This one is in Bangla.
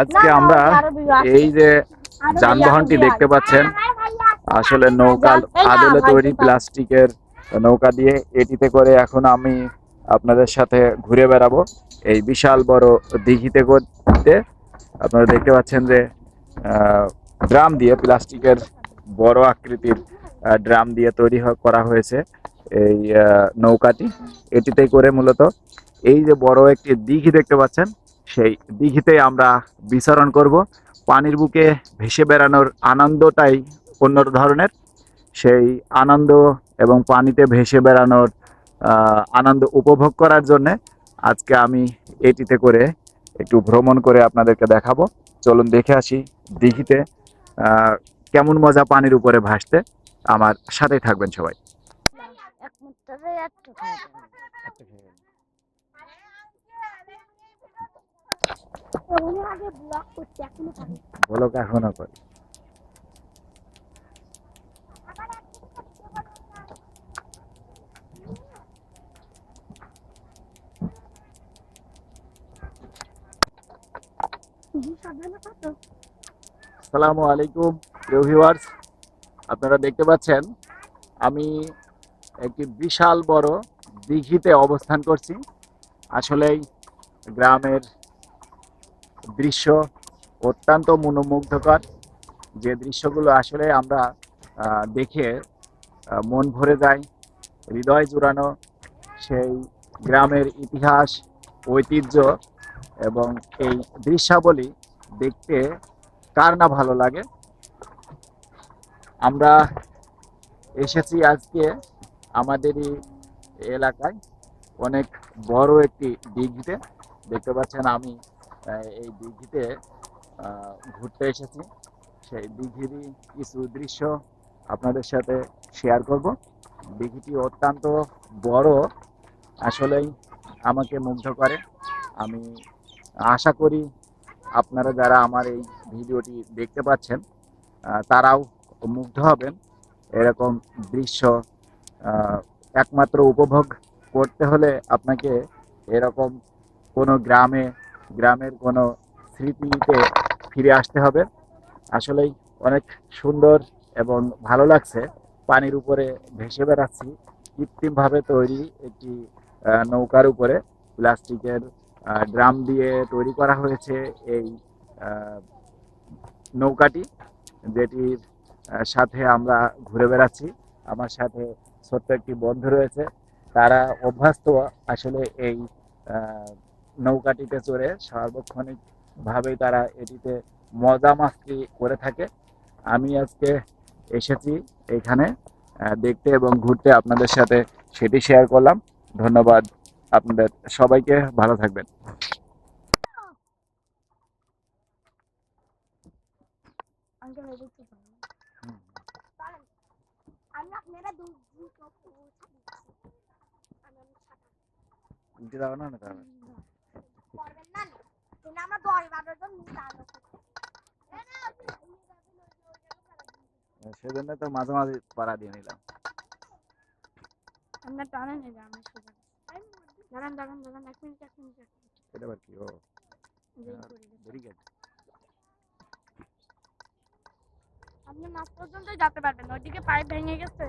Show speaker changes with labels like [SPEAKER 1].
[SPEAKER 1] আজকে আমরা। এই যে যানবাহনটি দেখতে পাচ্ছেন আসলে নৌকা আদলে তৈরি প্লাস্টিকের নৌকা দিয়ে এটিতে করে এখন আমি আপনাদের সাথে ঘুরে বেড়াবো। এই বিশাল বড় দিঘিতে করতে আপনারা দেখতে পাচ্ছেন যে ড্রাম দিয়ে প্লাস্টিকের বড় আকৃতির ড্রাম দিয়ে তৈরি করা হয়েছে এই নৌকাটি। এটিতে করে মূলত এই যে বড় একটি দিঘি দেখতে পাচ্ছেন সেই দিঘিতে আমরা বিচরণ করব। পানির বুকে ভেসে বেড়ানোর আনন্দটাই অন্য ধরনের। সেই আনন্দ এবং পানিতে ভেসে বেড়ানোর আনন্দ উপভোগ করার জন্য আজকে আমি এটিতে করে একটু ভ্রমণ করে আপনাদেরকে দেখাবো। চলুন দেখে আসি দিঘিতে কেমন মজা পানির উপরে ভাসতে। আমার সাথেই থাকবেন সবাই। এখনও করি
[SPEAKER 2] কত
[SPEAKER 1] আলাইকুম, প্রিয় আপনারা দেখতে পাচ্ছেন, আমি একটি বিশাল বড় দিঘিতে অবস্থান করছি। আসলেই গ্রামের দৃশ্য অত্যন্ত মনোমুগ্ধকর। যে দৃশ্যগুলো আসলে আমরা দেখে মন ভরে যায়, হৃদয় জুড়ানো সেই গ্রামের ইতিহাস, ঐতিহ্য এবং এই দৃশ্যাবলী দেখতে কার না ভালো লাগে? আমরা এসেছি আজকে আমাদেরই এলাকায়, অনেক বড় একটি দিঘিতে দেখতে পাচ্ছেন আমি এই দিঘিতে ঘুরতে এসেছি। সেই দিঘিরই কিছু দৃশ্য আপনাদের সাথে শেয়ার করব। দিঘিটি অত্যন্ত বড়, আসলেই আমাকে মুগ্ধ করে। আমি আশা করি আপনারা যারা আমার এই ভিডিওটি দেখতে পাচ্ছেন তারাও মুগ্ধ হবেন। এরকম দৃশ্য একমাত্র উপভোগ করতে হলে আপনাকে এরকম কোনো গ্রামে গ্রামের কোনো স্মৃতিতে ফিরে আসতে হবে। আসলেই অনেক সুন্দর এবং ভালো লাগছে পানির উপরে ভেসে বেড়াচ্ছি। কৃত্রিমভাবে তৈরি একটি নৌকার উপরে। প্লাস্টিকের ড্রাম দিয়ে তৈরি করা হয়েছে এই নৌকাটি, যেটির সাথে আমরা ঘুরে বেড়াচ্ছি। আমার সাথে ছোট্ট একটি বন্ধু রয়েছে। তারা অভ্যস্ত। আসলে এই নৌকাটিতে চড়ে সার্বক্ষণিক ভাবেই তারা এটিতে মজা মাস্তি করে থাকে আমি আজকে এসেছি এখানে দেখতে এবং ঘুরতে আপনাদের সাথে সেটি শেয়ার করলাম ধন্যবাদ আপনাদের সবাইকে ভালো থাকবেন
[SPEAKER 2] আঙ্কেল দশ বারো জন
[SPEAKER 1] সেজন্য তো মাঝে মাঝে পাড়া দিয়ে নিলাম।
[SPEAKER 2] আমরা টানে দাঁড়ান দাঁড়ান দাঁড়ান এক মিনিট এক মিনিট
[SPEAKER 1] এটা আবার কি? ও। ভেরি গুড
[SPEAKER 2] আপনি মাছ পর্যন্ত যেতে পারবেন ওইদিকে পাইপ ভেঙে গেছে